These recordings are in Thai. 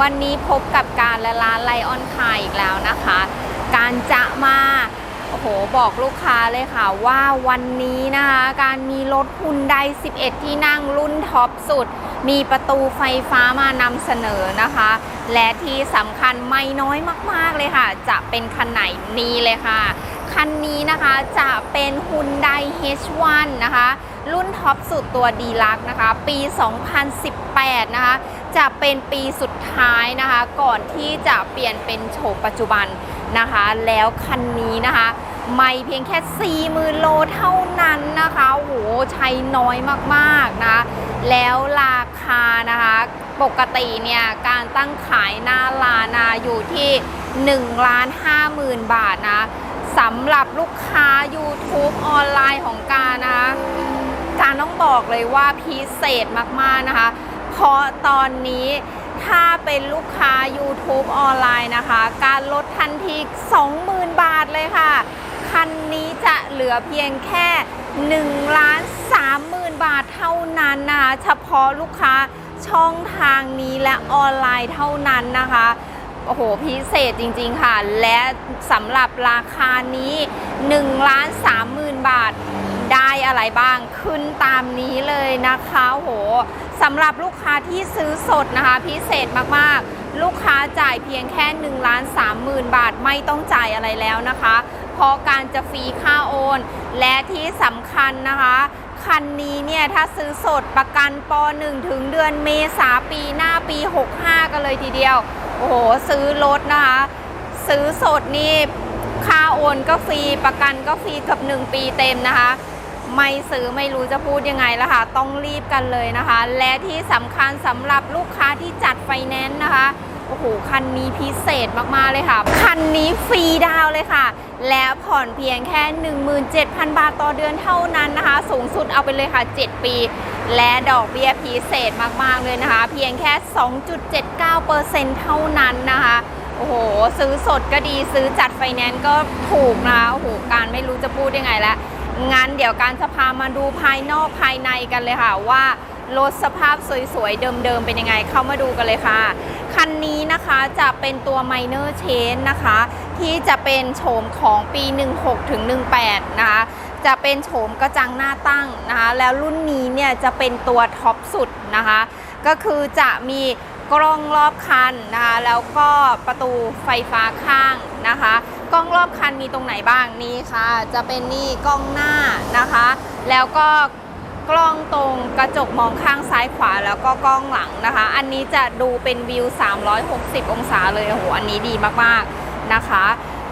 วันนี้พบกับการและร้านไลออนคายอีกแล้วนะคะ การจะมาโอ้โหบอกลูกค้าเลยค่ะว่าวันนี้นะคะการมีรถฮุนได11 ที่นั่งรุ่นท็อปสุด มีประตูไฟฟ้ามานำเสนอนะคะ และที่สำคัญไม่น้อยมากๆเลยค่ะ จะเป็นคันไหนนี้เลยค่ะ คันนี้นะคะจะเป็นฮุนได H1 นะคะ รุ่นท็อปสุดตัวดีลักนะคะ ปี 2018 นะคะ จะเป็นปีสุดท้ายนะคะ ก่อนที่จะเปลี่ยนเป็นโฉมปัจจุบันนะคะ แล้วคันนี้นะคะ ไม่เพียงแค่ 40,000 โลเท่านั้นนะคะโหใช้น้อยมากๆนะแล้วราคานะคะปกติเนี่ยการตั้งขายหน้าร้านนะอยู่ที่ 1 ล้าน5หมื่นบาทนะสำหรับลูกค้า YouTube ออนไลน์ของการนะคะการต้องบอกเลยว่าพิเศษมากๆนะคะ พราะตอนนี้ถ้าเป็นลูกค้า YouTube ออนไลน์นะคะ การลดทันที 20,000 บาทเลยค่ะ คันนี้จะเหลือเพียงแค่1ล้าน30,000 บาทเท่านั้นนะคะ เฉพาะลูกค้าช่องทางนี้และออนไลน์เท่านั้นนะคะโอ้โห พิเศษจริงๆค่ะ และสำหรับราคานี้1ล้าน30,000 บาท ได้อะไรบ้าง ขึ้นตามนี้เลยนะคะโอ้โห สำหรับลูกค้าที่ซื้อสดนะคะ พิเศษมากๆ ลูกค้าจ่ายเพียงแค่1ล้าน30,000 บาทไม่ต้องจ่ายอะไรแล้วนะคะ เพราะการจะฟรีค่าโอน และที่สำคัญนะคะคันนี้เนี่ยถ้าซื้อสดประกันป .1 ถึงเดือนเมษาปีหน้าปี 65 กันเลยทีเดียว โอ้โห ซื้อรถนะคะ ซื้อสดนี่ค่าโอนก็ฟรีประกันก็ฟรีกับ 1 ปีเต็มนะคะ ไม่ซื้อไม่รู้จะพูดยังไงแล้วค่ะ ต้องรีบกันเลยนะคะ และที่สำคัญสำหรับลูกค้าที่จัดไฟแนนซ์นะคะโอ้โหคันนี้พิเศษมาก ๆ เลยค่ะ คันนี้ฟรีดาวเลยค่ะ และผ่อนเพียงแค่ 17,000 บาทต่อเดือนเท่านั้นนะคะ สูงสุดเอาไปเลยค่ะ 7 ปี และดอกเบี้ยพิเศษมาก ๆ เลยนะคะ เพียงแค่ 2.79%เท่านั้นนะคะโอ้โห ซื้อสดก็ดีซื้อจัดไฟแนนซ์ก็ถูกนะคะโอ้โหการไม่รู้จะพูดยังไงแล้ว งั้นเดี๋ยวการจะพามาดูภายนอกภายในกันเลยค่ะว่ารถสภาพสวยๆ เดิมๆ เป็นยังไง เข้ามาดูกันเลยค่ะ คันนี้นะคะจะเป็นตัว Minor Change นะคะ ที่จะเป็นโฉมของปี 16ถึง18นะคะ จะเป็นโฉมกระจังหน้าตั้งนะคะ แล้วรุ่นนี้เนี่ยจะเป็นตัวท็อปสุดนะคะ ก็คือจะมีกล้องรอบคันนะคะ แล้วก็ประตูไฟฟ้าข้างนะคะ กล้องรอบคันมีตรงไหนบ้างนี่ค่ะ จะเป็นนี่กล้องหน้านะคะ แล้วก็กล้องตรงกระจกมองข้างซ้ายขวาแล้วก็กล้องหลังนะคะ อันนี้จะดูเป็นวิว 360 องศาเลยโอ้โหอันนี้ดีมากๆนะคะ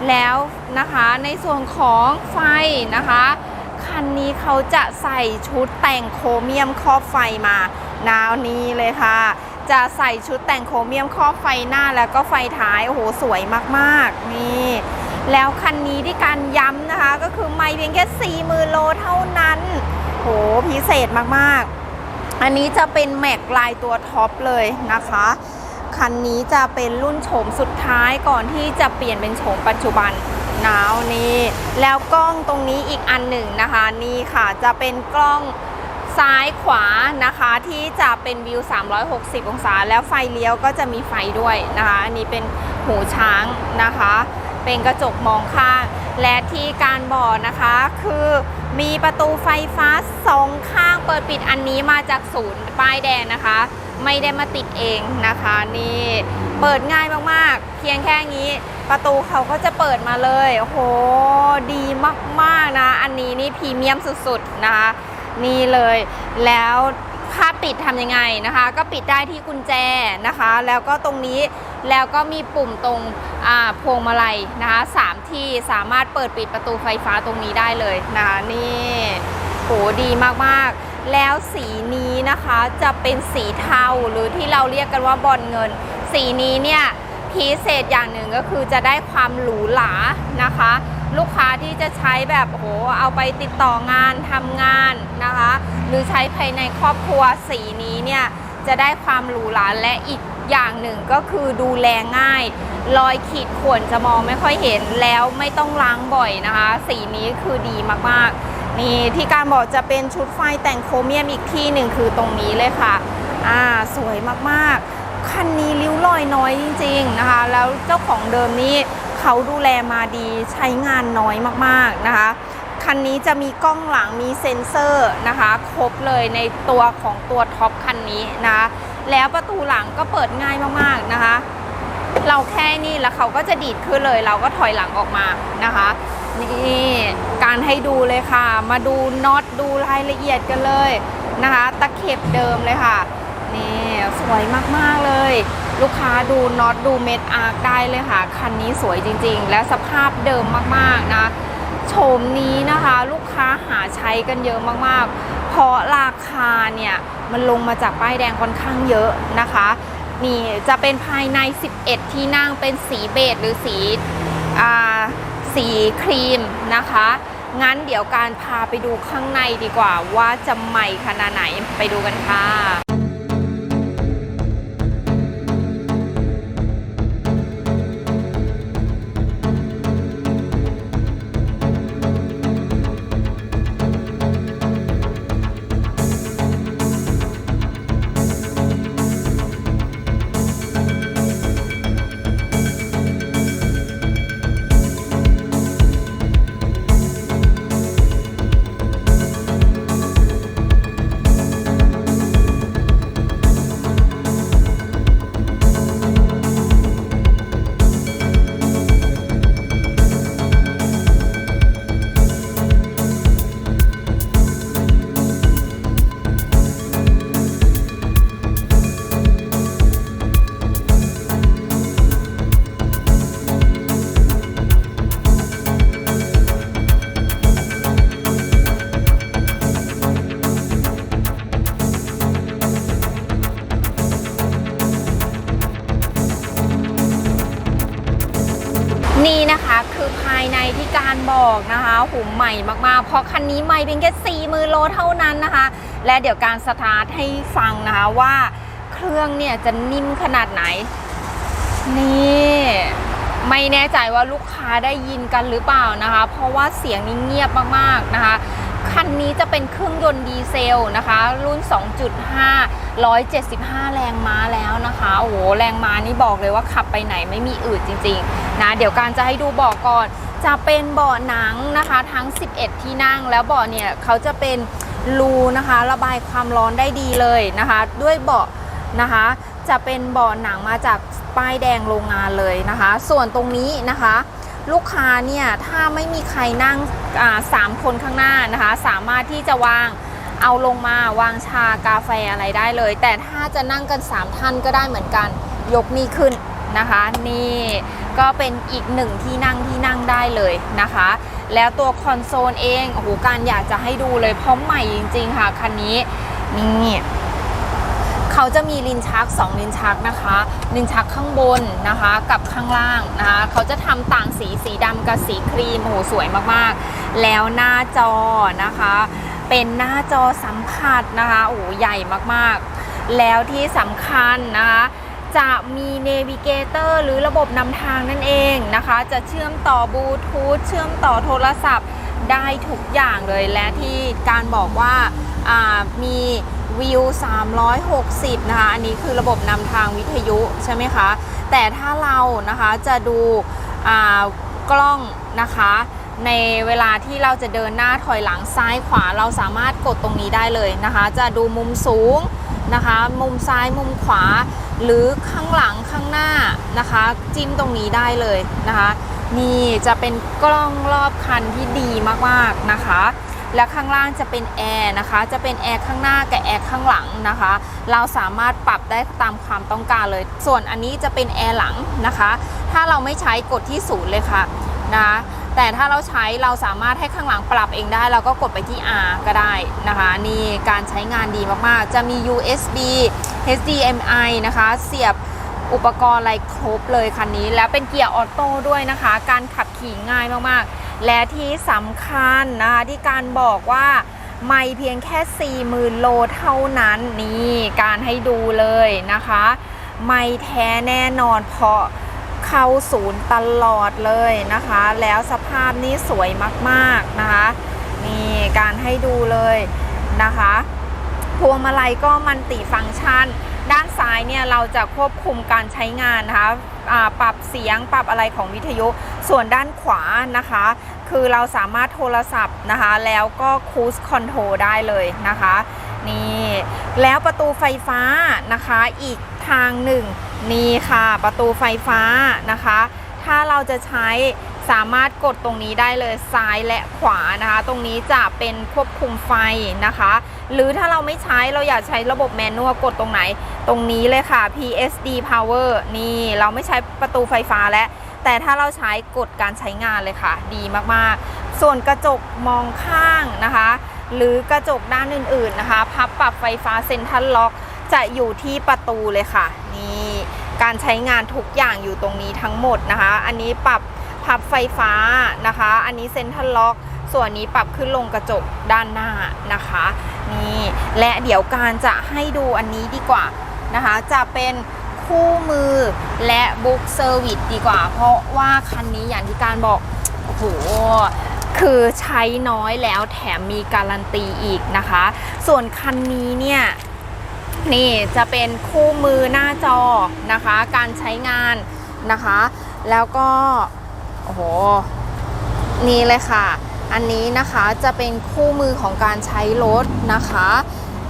แล้วนะคะในส่วนของไฟนะคะคันนี้เขาจะใส่ชุดแต่งโครเมียมครอบไฟมาแนวนี้เลยค่ะ จะใส่ชุดแต่งโครเมียมครอบไฟหน้าแล้วก็ไฟท้ายโอ้โหสวยมากๆนี่ แล้วคันนี้ที่การย้ำนะคะ ก็คือไม่เพียงแค่40,000โลเท่านั้นโหพิเศษมากๆ อันนี้จะเป็นแม็กลายตัวท็อปเลยนะคะ คันนี้จะเป็นรุ่นโฉมสุดท้ายก่อนที่จะเปลี่ยนเป็นโฉมปัจจุบันนาวนี่แล้วกล้องตรงนี้อีกอันหนึ่งนะคะนี่ค่ะจะเป็นกล้องซ้ายขวานะคะที่จะเป็นวิว 360 องศา แล้วไฟเลี้ยวก็จะมีไฟด้วยนะคะ อันนี้เป็นหูช้างนะคะ เป็นกระจกมองข้าง และที่การบอกนะคะคือมีประตูไฟฟ้าสองข้างเปิดปิดอันนี้มาจากศูนย์ป้ายแดงนะคะ ไม่ได้มาติดเองนะคะนี่เปิดง่ายมากๆ เพียงแค่นี้ประตูเขาก็จะเปิดมาเลยโอ้โหดีมากๆนะ อันนี้นี่พรีเมียมสุดๆนะคะนี่เลยแล้วถ้าปิดทำยังไงนะคะ ก็ปิดได้ที่กุญแจนะคะ แล้วก็ตรงนี้ แล้วก็มีปุ่มตรงพวงมาลัยนะคะสามที่สามารถเปิดปิดประตูไฟฟ้าตรงนี้ได้เลยนะคะนี่โหดีมากๆแล้วสีนี้นะคะจะเป็นสีเทาหรือที่เราเรียกกันว่าบอลเงิน สีนี้เนี่ยพิเศษอย่างหนึ่งก็คือจะได้ความหรูหรานะคะ ลูกค้าที่จะใช้แบบโอ้โหเอาไปติดต่องานทำงานนะคะ หรือใช้ภายในครอบครัวสีนี้เนี่ยจะได้ความหรูหราและอีก อย่างหนึ่งก็คือดูแลง่าย รอยขีดข่วนจะมองไม่ค่อยเห็นแล้วไม่ต้องล้างบ่อยนะคะ สีนี้คือดีมากๆ นี่ที่การบอกจะเป็นชุดไฟแต่งโครเมียมอีกที่หนึ่งคือตรงนี้เลยค่ะ อ่าสวยมากๆ คันนี้ริ้วรอยน้อยจริง ๆนะคะ แล้วเจ้าของเดิมนี่เขาดูแลมาดีใช้งานน้อยมากๆนะคะคันนี้จะมีกล้องหลังมีเซ็นเซอร์นะคะ ครบเลยในตัวของตัวท็อปคันนี้นะคะ แล้วประตูหลังก็เปิดง่ายมากๆนะคะ เราแค่นี้แล้วเขาก็จะดีดขึ้นเลย เราก็ถอยหลังออกมานะคะ นี่การให้ดูเลยค่ะ มาดูน็อตดูรายละเอียดกันเลยนะคะ ตะเข็บเดิมเลยค่ะ นี่สวยมากๆเลย ลูกค้าดูน็อตดูเม็ดอาร์ได้เลยค่ะ คันนี้สวยจริงๆ และสภาพเดิมมากๆนะโฉมนี้นะคะ ลูกค้าหาใช้กันเยอะมากๆ เพราะราคาเนี่ย มันลงมาจากป้ายแดงค่อนข้างเยอะนะคะนี่จะเป็นภายใน 11 ที่นั่งเป็นสีเบจหรือสีอ่าสีครีมนะคะ งั้นเดี๋ยวการพาไปดูข้างในดีกว่าว่าจะใหม่ขนาดไหนไปดูกันค่ะ ม่มากๆ เพราะคันนี้ใหม่เพียงแค่4 0,000โลเท่านั้นนะคะ และเดี๋ยวการสตาร์ทให้ฟังนะคะว่าเครื่องเนี่ยจะนิ่มขนาดไหน นี่ไม่แน่ใจว่าลูกค้าได้ยินกันหรือเปล่านะคะ เพราะว่าเสียงนี้เงียบมากๆนะคะ คันนี้จะเป็นเครื่องยนต์ดีเซลนะคะ รุ่น 2.5 175 แรงม้าแล้วนะคะ โอ้โห แรงม้านี่บอกเลยว่าขับไปไหนไม่มีอืดจริงๆ นะ เดี๋ยวการจะให้ดูเบาะก่อน จะเป็นเบาะหนังนะคะ ทั้ง 11 ที่นั่ง แล้วเบาะเนี่ยเขาจะเป็นรูนะคะ ระบายความร้อนได้ดีเลยนะคะ ด้วยเบาะนะคะ จะเป็นเบาะหนังมาจากป้ายแดงโรงงานเลยนะคะ ส่วนตรงนี้นะคะ ลูกค้าเนี่ย ถ้าไม่มีใครนั่งสามคนข้างหน้านะคะ สามารถที่จะวาง เอาลงมาวางชากาแฟอะไรได้เลย แต่ถ้าจะนั่งกัน 3 ท่านก็ได้เหมือนกัน ยกนี่ขึ้นนะคะ นี่ก็เป็นอีกหนึ่งที่นั่งที่นั่งได้เลยนะคะ แล้วตัวคอนโซลเองโอ้โหการอยากจะให้ดูเลยเพราะใหม่จริง ๆ ค่ะคันนี้นี่เขาจะมีลิ้นชัก 2 ลิ้นชักนะคะ ลิ้นชักข้างบนนะคะกับข้างล่างนะคะเขาจะทำต่างสีสีดำกับสีครีมโอ้โหสวยมากๆ แล้วหน้าจอนะคะ เป็นหน้าจอสัมผัสนะคะโอ้ใหญ่มากๆ แล้วที่สำคัญนะคะจะมีเนวิเกเตอร์หรือระบบนำทางนั่นเองนะคะ จะเชื่อมต่อบลูทูธเชื่อมต่อโทรศัพท์ได้ทุกอย่างเลยและที่การบอกว่าามีวิว 360 นะคะ อันนี้คือระบบนำทางวิทยุใช่ไหมคะ แต่ถ้าเรานะคะจะดูกล้องนะคะ ในเวลาที่เราจะเดินหน้าถอยหลังซ้ายขวาเราสามารถกดตรงนี้ได้เลยนะคะ จะดูมุมสูงนะคะ มุมซ้ายมุมขวา หรือข้างหลังข้างหน้านะคะ จิ้มตรงนี้ได้เลยนะคะ นี่จะเป็นกล้องรอบคันที่ดีมากๆนะคะ และข้างล่างจะเป็นแอร์นะคะ จะเป็นแอร์ข้างหน้ากับแอร์ข้างหลังนะคะ เราสามารถปรับได้ตามความต้องการเลย ส่วนอันนี้จะเป็นแอร์หลังนะคะ ถ้าเราไม่ใช้กดที่ศูนย์เลยค่ะนะ แต่ถ้าเราใช้เราสามารถให้ข้างหลังปรับเองได้ เราก็กดไปที่ R ก็ได้นะคะ นี่การใช้งานดีมากๆ จะมี USB HDMI นะคะ เสียบอุปกรณ์อะไรครบเลยคันนี้ แล้วเป็นเกียร์ออโต้ด้วยนะคะ การขับขี่ง่ายมากๆ และที่สำคัญนะคะที่การบอกว่าไม่เพียงแค่ 40,000 โลเท่านั้นนี่การให้ดูเลยนะคะ ไม่แท้แน่นอนเพราะ เข้าศูนย์ตลอดเลยนะคะ แล้วสภาพนี้สวยมากๆนะคะนี่การให้ดูเลยนะคะพวงมาลัยก็มันติฟังก์ชัน ด้านซ้ายเนี่ยเราจะควบคุมการใช้งานนะคะปรับเสียงปรับอะไรของวิทยุ ส่วนด้านขวานะคะ คือเราสามารถโทรศัพท์นะคะ แล้วก็คูสคอนโทรได้เลยนะคะนี่แล้วประตูไฟฟ้านะคะอีก ทางหนึ่งนี่ค่ะ ประตูไฟฟ้านะคะ ถ้าเราจะใช้สามารถกดตรงนี้ได้เลยซ้ายและขวานะคะ ตรงนี้จะเป็นควบคุมไฟนะคะ หรือถ้าเราไม่ใช้เราอยากใช้ระบบแมนนวลกดตรงไหน ตรงนี้เลยค่ะ PSD Power นี่เราไม่ใช้ประตูไฟฟ้าแล้วแต่ถ้าเราใช้กดการใช้งานเลยค่ะ ดีมากๆ ส่วนกระจกมองข้างนะคะ หรือกระจกด้านอื่นๆนะคะ พับปรับไฟฟ้าเซ็นทรัลล็อก จะอยู่ที่ประตูเลยค่ะ นี่การใช้งานทุกอย่างอยู่ตรงนี้ทั้งหมดนะคะ อันนี้ปรับพับไฟฟ้านะคะ อันนี้เซ็นทรัลล็อก ส่วนนี้ปรับขึ้นลงกระจกด้านหน้านะคะนี่และเดี๋ยวการจะให้ดูอันนี้ดีกว่านะคะ จะเป็นคู่มือและบุ๊กเซอร์วิสดีกว่า เพราะว่าคันนี้อย่างที่การบอกโอ้โหคือใช้น้อยแล้วแถมมีการันตีอีกนะคะ ส่วนคันนี้เนี่ย นี่จะเป็นคู่มือหน้าจอนะคะ การใช้งานนะคะ แล้วก็ โอ้โห นี่เลยค่ะ อันนี้นะคะจะเป็นคู่มือของการใช้รถนะคะ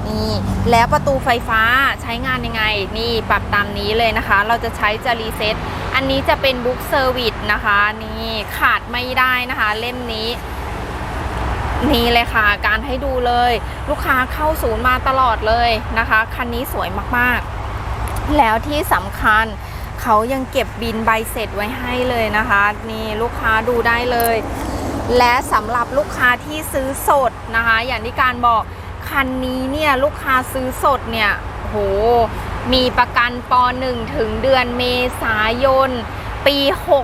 นี่แล้วประตูไฟฟ้าใช้งานยังไง นี่ปรับตามนี้เลยนะคะ เราจะใช้จะรีเซ็ตอันนี้จะเป็นบุ๊กเซอร์วิสนะคะ นี่ขาดไม่ได้นะคะ เล่มนี้ นี่เลยค่ะ การให้ดูเลย ลูกค้าเข้าศูนย์มาตลอดเลยนะคะ คันนี้สวยมากๆ แล้วที่สำคัญเขายังเก็บบินใบเสร็จไว้ให้เลยนะคะ นี่ลูกค้าดูได้เลย และสำหรับลูกค้าที่ซื้อสดนะคะ อย่างที่การบอกคันนี้เนี่ยลูกค้าซื้อสดเนี่ยโหมีประกันป .1 ถึงเดือนเมษายน ปี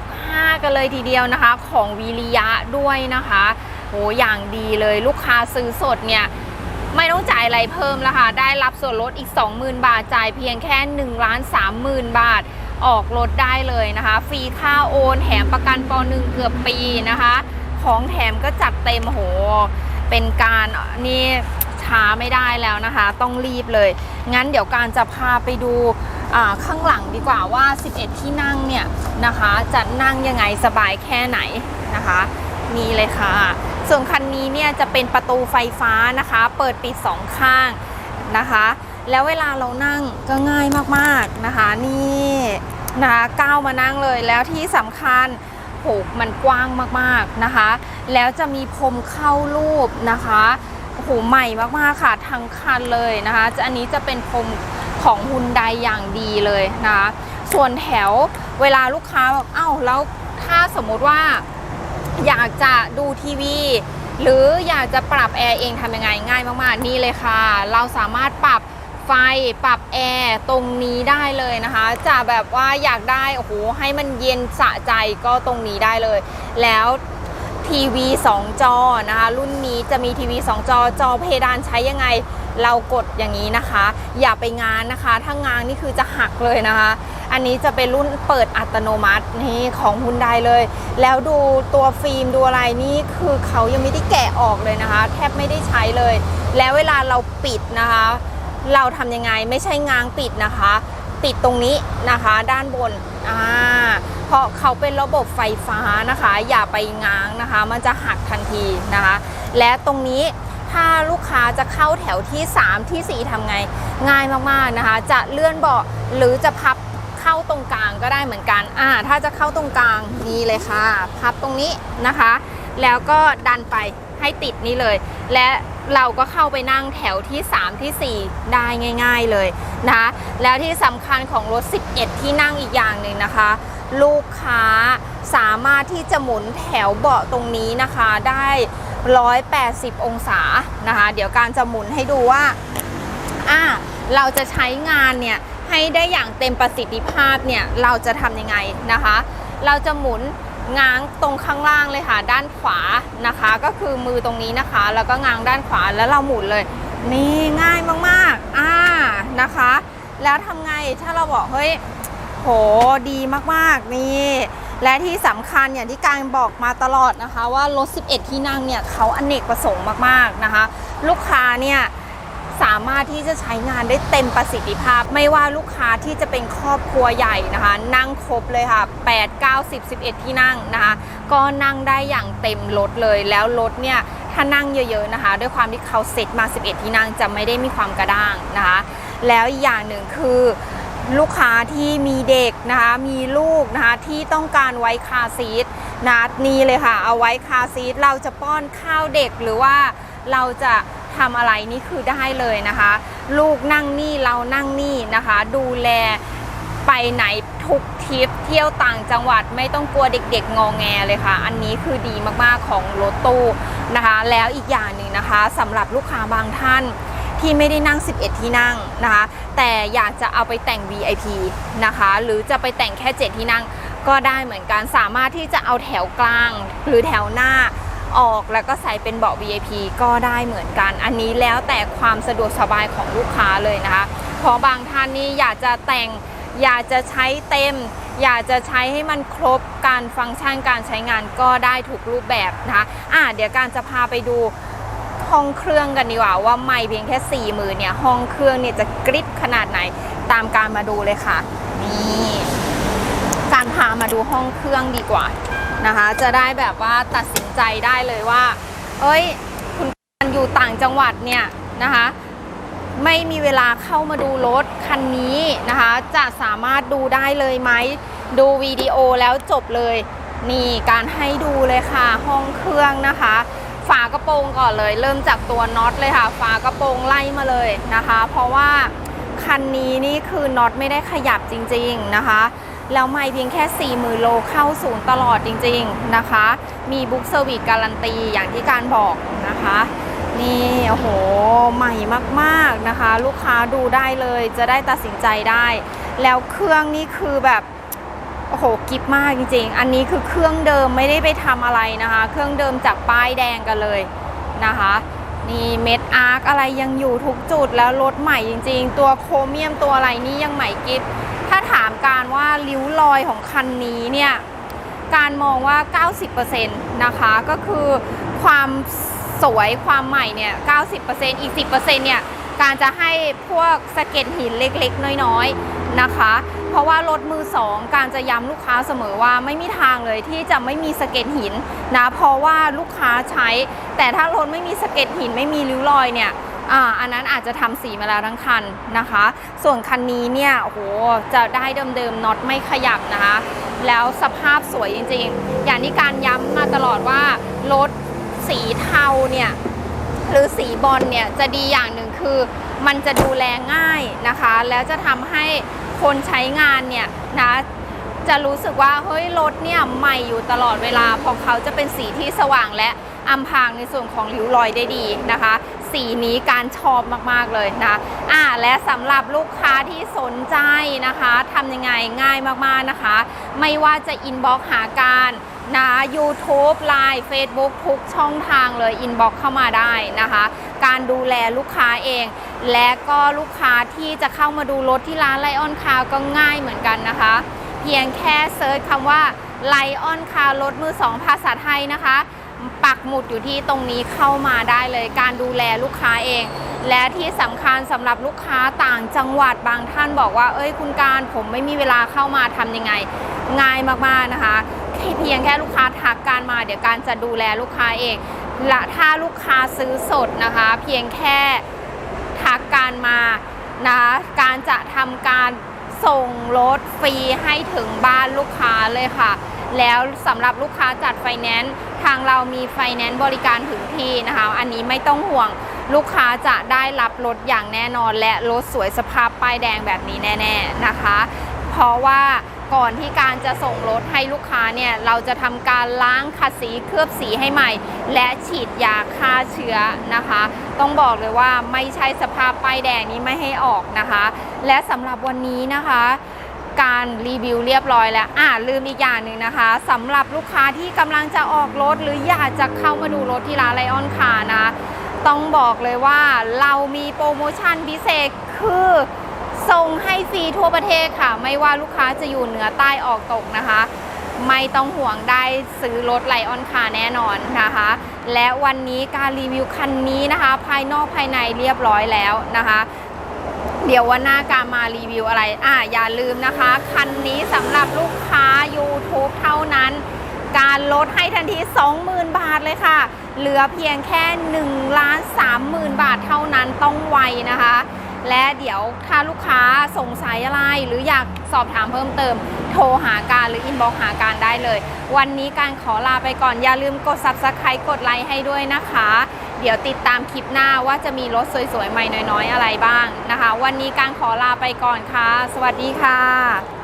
65 กันเลยทีเดียวนะคะ ของวิริยะด้วยนะคะ โหอย่างดีเลยลูกค้าซื้อสดเนี่ยไม่ต้องจ่ายอะไรเพิ่มแล้วค่ะได้รับส่วนลดอีก 20,000 บาทจ่ายเพียงแค่1ล้าน30,000 บาทออกรถได้เลยนะคะ ฟรีค่าโอนแถมประกันป .1 เกือบปีนะคะ ของแถมก็จัดเต็มโห เป็นการนี่ช้าไม่ได้แล้วนะคะ ต้องรีบเลย งั้นเดี๋ยวการจะพาไปดูข้างหลังดีกว่าว่า 11 ที่นั่งเนี่ยนะคะ จะนั่งยังไงสบายแค่ไหนนะคะ นี่เลยค่ะ ส่วนคันนี้เนี่ยจะเป็นประตูไฟฟ้านะคะ เปิดปิดสองข้างนะคะ แล้วเวลาเรานั่งก็ง่ายมากๆนะคะนี่นะคะก้าวมานั่งเลยแล้วที่สำคัญโหมันกว้างมากๆนะคะ แล้วจะมีพรมเข้ารูปนะคะโอ้โหใหม่มากๆค่ะทั้งคันเลยนะคะจะอันนี้จะเป็นพรมของฮุนไดอย่างดีเลยนะคะ ส่วนแถวเวลาลูกค้าบอกเอ้าแล้วถ้าสมมติว่า อยากจะดูทีวี หรืออยากจะปรับแอร์เองทำยังไงง่ายมากๆ นี่เลยค่ะ เราสามารถปรับไฟปรับแอร์ตรงนี้ได้เลยนะคะ จะแบบว่าอยากได้โอ้โหให้มันเย็นสะใจก็ตรงนี้ได้เลย แล้วทีวี2จอนะคะ รุ่นนี้จะมีทีวี2จอจอเพดานใช้ยังไง เรากดอย่างนี้นะคะ อย่าไปงานนะคะ ถ้างานนี่คือจะหักเลยนะคะ อันนี้จะเป็นรุ่นเปิดอัตโนมัตินี่ของฮุนไดเลย แล้วดูตัวฟิล์มดูอะไรนี่คือเขายังไม่ได้แกะออกเลยนะคะ แทบไม่ได้ใช้เลย แล้วเวลาเราปิดนะคะ เราทำยังไงไม่ใช่ง้างปิดนะคะ ติดตรงนี้นะคะ ด้านบนอ่าเพราะเขาเป็นระบบไฟฟ้านะคะ อย่าไปง้างนะคะ มันจะหักทันทีนะคะ และตรงนี้ถ้าลูกค้าจะเข้าแถวที่ 3 ที่ 4ทำไง ง่ายมากๆนะคะ จะเลื่อนเบาะหรือจะพับ เข้าตรงกลางก็ได้เหมือนกันอ่าถ้าจะเข้าตรงกลางนี่เลยค่ะ พับตรงนี้นะคะ แล้วก็ดันไปให้ติดนี่เลย และเราก็เข้าไปนั่งแถวที่ 3 ที่ 4 ได้ง่าย ๆเลยนะคะแล้วที่สำคัญของรถ 11 ที่นั่งอีกอย่างหนึ่งนะคะ ลูกค้าสามารถที่จะหมุนแถวเบาะตรงนี้นะคะได้ 180 องศานะคะ เดี๋ยวการจะหมุนให้ดูว่าอ่าเราจะใช้งานเนี่ย ให้ได้อย่างเต็มประสิทธิภาพเนี่ยเราจะทำยังไงนะคะ เราจะหมุนง้างตรงข้างล่างเลยค่ะ ด้านขวานะคะ ก็คือมือตรงนี้นะคะ แล้วก็ง้างด้านขวาแล้วเราหมุนเลยนี่ง่ายมากๆอ่านะคะ แล้วทำไงถ้าเราบอกเฮ้ยโหดีมากๆนี่และที่สำคัญอย่างที่การบอกมาตลอดนะคะ ว่ารถ 11 ที่นั่งเนี่ยเขาอเนกประสงค์มากๆนะคะ ลูกค้าเนี่ยามารถที่จะใช้งานได้เต็มประสิทธิภาพ ไม่ว่าลูกค้าที่จะเป็นครอบครัวใหญ่นะคะ นั่งครบเลยค่ะ 8 9 10 11 ที่นั่งนะคะ ก็นั่งได้อย่างเต็มรถเลยแล้วรถเนี่ยถ้านั่งเยอะๆนะคะ ด้วยความที่เขาเซ็ตมา 11 ที่นั่งจะไม่ได้มีความกระด้างนะคะ แล้วอีกอย่างหนึ่งคือลูกค้าที่มีเด็กนะคะ มีลูกนะคะที่ต้องการไว้คาซีทนะนี่เลยค่ะ เอาไว้คาซีทเราจะป้อนข้าวเด็กหรือว่าเราจะ ทำอะไรนี่คือได้เลยนะคะ ลูกนั่งนี่เรานั่งนี่นะคะ ดูแลไปไหนทุกทริปเที่ยวต่างจังหวัดไม่ต้องกลัวเด็กๆ งองแงเลยค่ะ อันนี้คือดีมากๆของรถตู้นะคะ แล้วอีกอย่างหนึ่งนะคะสำหรับลูกค้าบางท่านที่ไม่ได้นั่ง 11 ที่นั่งนะคะ แต่อยากจะเอาไปแต่ง VIP นะคะ หรือจะไปแต่งแค่ 7 ที่นั่งก็ได้เหมือนกันสามารถที่จะเอาแถวกลางหรือแถวหน้า ออกแล้วก็ใส่เป็นเบาะ VIP ก็ได้เหมือนกัน อันนี้แล้วแต่ความสะดวกสบายของลูกค้าเลยนะคะ เพราะบางท่านนี่อยากจะแต่งอยากจะใช้เต็ม อยากจะใช้ให้มันครบการฟังก์ชันการใช้งานก็ได้ถูกรูปแบบนะคะอะเดี๋ยวการจะพาไปดูห้องเครื่องกันดีกว่าว่าไม่เพียงแค่4ี่หมื่นเนี่ยห้องเครื่องเนี่ยจะกริบขนาดไหนตามการมาดูเลยค่ะนี่การพามาดูห้องเครื่องดีกว่า นะคะ จะได้แบบว่าตัดสินใจได้เลยว่า เอ้ย คุณอยู่ต่างจังหวัดเนี่ยนะคะ ไม่มีเวลาเข้ามาดูรถคันนี้นะคะ จะสามารถดูได้เลยไหม ดูวิดีโอแล้วจบเลย นี่การให้ดูเลยค่ะ ห้องเครื่องนะคะฝากระโปรงก่อนเลย เริ่มจากตัวน็อตเลยค่ะ ฝากระโปรงไล่มาเลยนะคะ เพราะว่าคันนี้นี่คือน็อตไม่ได้ขยับจริง ๆนะคะ แล้วไม่เพียงแค่4 0,000โลเข้าศูนย์ตลอดจริงๆนะคะ มีบุ๊กเซอร์วิสการันตีอย่างที่การบอกนะคะ นี่โอ้โห ใหม่มากๆนะคะ ลูกค้าดูได้เลยจะได้ตัดสินใจได้ แล้วเครื่องนี่คือแบบโอ้โหกิฟมากจริงๆ อันนี้คือเครื่องเดิมไม่ได้ไปทำอะไรนะคะ เครื่องเดิมจากป้ายแดงกันเลยนะคะนี่เม็ดอาร์คอะไรยังอยู่ทุกจุดแล้วรถใหม่จริง ๆ ตัวโครเมียมตัวอะไรนี่ยังใหม่กิฟาถามการว่าริ้วรอยของคันนี้เนี่ย การมองว่า 90%นะคะ ก็คือความสวยความใหม่เนี่ย 90%อีก 10%เนี่ย การจะให้พวกสะเก็ดหินเล็กๆ น้อยๆ นะคะ เพราะว่ารถมือสองการจะย้ำลูกค้าเสมอว่าไม่มีทางเลยที่จะไม่มีสะเก็ดหินนะ เพราะว่าลูกค้าใช้ แต่ถ้ารถไม่มีสะเก็ดหินไม่มีริ้วรอยเนี่ย อ่าอันนั้นอาจจะทำสีมาแล้วทั้งคันนะคะ ส่วนคันนี้เนี่ยโอ้โหจะได้เดิมๆน็อตไม่ขยับนะคะ แล้วสภาพสวยจริงๆ อย่างที่การย้ำมาตลอดว่ารถสีเทาเนี่ยหรือสีบอลเนี่ยจะดีอย่างหนึ่งคือมันจะดูแลง่ายนะคะ แล้วจะทำให้คนใช้งานเนี่ยนะจะรู้สึกว่าเฮ้ยรถเนี่ยใหม่อยู่ตลอดเวลาเพราะเขาจะเป็นสีที่สว่างและอำพางในส่วนของริ้วรอยได้ดีนะคะ สีนี้การชอบมากๆเลยนะอ่าและสำหรับลูกค้าที่สนใจนะคะทำยังไงง่ายมากๆนะคะ ไม่ว่าจะอินบ็อกหาการนะ YouTube Line Facebook ทุกช่องทางเลยอินบ็อกเข้ามาได้นะคะ การดูแลลูกค้าเอง และก็ลูกค้าที่จะเข้ามาดูรถที่ร้านไลออนคาร์ก็ง่ายเหมือนกันนะคะ เพียงแค่เซิร์ชคำว่าไลออนคาร์รถมือสองภาษาไทยนะคะ ปักหมุดอยู่ที่ตรงนี้เข้ามาได้เลยการดูแลลูกค้าเอง และที่สำคัญสำหรับลูกค้าต่างจังหวัดบางท่านบอกว่า เอ้ยคุณการผมไม่มีเวลาเข้ามาทำยังไง ง่ายมากๆนะคะเพียงแค่ลูกค้าทักการมาเดี๋ยวการจะดูแลลูกค้าเองและถ้าลูกค้าซื้อสดนะคะ เพียงแค่ทักการมานะคะการจะทำการส่งรถฟรีให้ถึงบ้านลูกค้าเลยค่ะ แล้วสำหรับลูกค้าจัดไฟแนนซ์ ทางเรามีไฟแนนซ์บริการถึงที่นะคะ อันนี้ไม่ต้องห่วงลูกค้าจะได้รับรถอย่างแน่นอน และรถสวยสภาพป้ายแดงแบบนี้แน่ ๆนะคะ เพราะว่าก่อนที่การจะส่งรถให้ลูกค้าเนี่ย เราจะทำการล้างขัดสีเคลือบสีให้ใหม่ และฉีดยาฆ่าเชื้อนะคะ ต้องบอกเลยว่าไม่ใช่สภาพป้ายแดงนี้ไม่ให้ออกนะคะ และสำหรับวันนี้นะคะ การรีวิวเรียบร้อยแล้วอ่าลืมอีกอย่างหนึ่งนะคะสำหรับลูกค้าที่กำลังจะออกรถหรืออยากจะเข้ามาดูรถที่ร้านไลออนคานะ ต้องบอกเลยว่าเรามีโปรโมชั่นพิเศษคือส่งให้ฟรีทั่วประเทศค่ะ ไม่ว่าลูกค้าจะอยู่เหนือใต้ออกตกนะคะ ไม่ต้องห่วงได้ซื้อรถไลออนคาแน่นอนนะคะ และวันนี้การรีวิวคันนี้นะคะ ภายนอกภายในเรียบร้อยแล้วนะคะ เดี๋ยววันหน้าการมารีวิวอะไร อ่าอย่าลืมนะคะ คันนี้สำหรับลูกค้า YouTube เท่านั้น การลดให้ทันที 20,000 บาทเลยค่ะ เหลือเพียงแค่1ล้าน30,000 บาทเท่านั้นต้องไวนะคะ และเดี๋ยวถ้าลูกค้าสงสัยอะไร หรืออยากสอบถามเพิ่มเติม โทรหาการหรืออินบ็อกหาการได้เลย วันนี้การขอลาไปก่อนอย่าลืมกด Subscribe กดไลค์ให้ด้วยนะคะ เดี๋ยวติดตามคลิปหน้าว่าจะมีรถสวยๆใหม่น้อยๆอะไรบ้างนะคะ วันนี้การขอลาไปก่อนค่ะ สวัสดีค่ะ